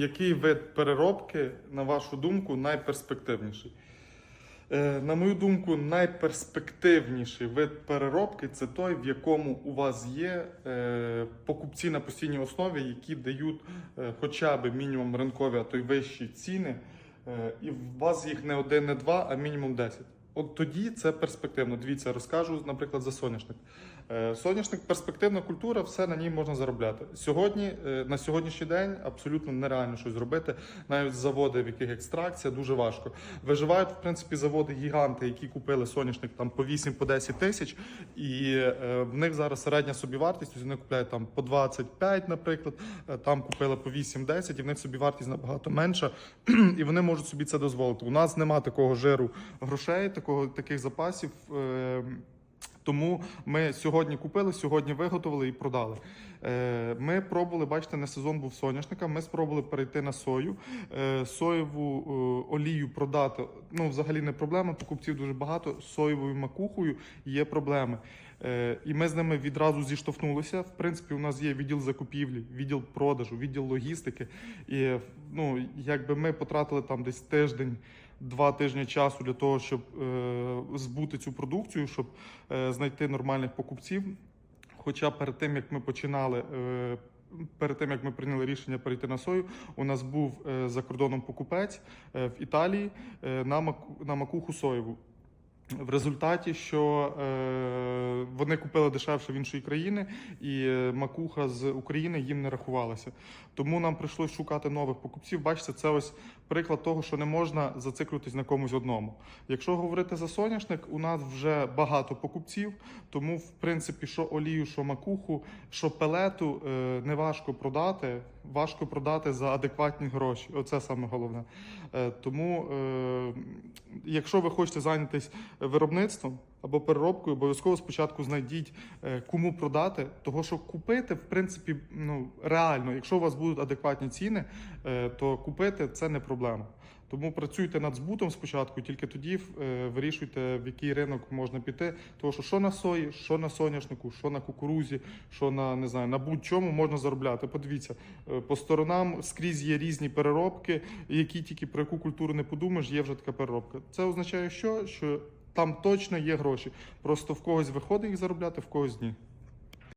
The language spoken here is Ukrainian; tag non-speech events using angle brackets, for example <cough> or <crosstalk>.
Який вид переробки, на вашу думку, найперспективніший? Е, На мою думку, найперспективніший вид переробки це той, в якому у вас є е, покупці на постійній основі, які дають е, хоча б мінімум ринкові, а то й вищі ціни, і у вас їх не один, не два, а мінімум 10. От тоді це перспективно. Дивіться, розкажу, наприклад, за соняшник. Е, Соняшник перспективна культура, все на ній можна заробляти. Сьогодні, е, на сьогоднішній день, абсолютно нереально щось зробити. Навіть заводи, в яких екстракція, дуже важко. Виживають, в принципі, заводи гіганти, які купили соняшник там по 8-10 тисяч, і е, в них зараз середня собівартість, вони купляють там по 25, наприклад, там купили по 8-10, і в них собівартість набагато менша, <clears throat> і вони можуть собі це дозволити. У нас нема такого жиру грошей, такого таких запасів. е, тому ми сьогодні купили, сьогодні виготовили і продали. Е, Ми пробували, бачите, не сезон був соняшника. Ми спробували перейти на сою. Е, Соєву е, олію продати ну взагалі не проблема. Покупців дуже багато. Соєвою макухою є проблеми. І ми з ними відразу зіштовхнулися. В принципі, у нас є відділ закупівлі, відділ продажу, відділ логістики. І ну, якби ми потратили там десь тиждень. Два тижні часу для того, щоб е, збути цю продукцію, щоб е, знайти нормальних покупців. Хоча перед тим як ми починали, е, перед тим як ми прийняли рішення перейти на сою, у нас був за кордоном покупець в Італії на макуху соєву. В результаті, що е, вони купили дешевше в іншої країни, і е, макуха з України їм не рахувалася. Тому нам прийшлось шукати нових покупців. Бачите, це ось приклад того, що не можна зациклюватись на комусь одному. Якщо говорити за соняшник, у нас вже багато покупців, тому в принципі, що олію, що макуху, що пелету е, не важко продати. Важко продати за адекватні гроші. Оце саме головне. Е, тому, е, якщо ви хочете зайнятися виробництвом або переробкою, обов'язково спочатку знайдіть, е, кому продати, того що купити, в принципі, ну реально, якщо у вас будуть адекватні ціни, е, то купити це не проблема. Тому працюйте над збутом спочатку, тільки тоді е, вирішуйте, в який ринок можна піти. Тому що що на сої, що на соняшнику, що на кукурузі, що на не знаю, на будь-чому можна заробляти. Подивіться, по сторонам скрізь є різні переробки, які тільки про яку культуру не подумаєш, є вже така переробка. Це означає, що, що там точно є гроші. Просто в когось виходить їх заробляти, в когось ні.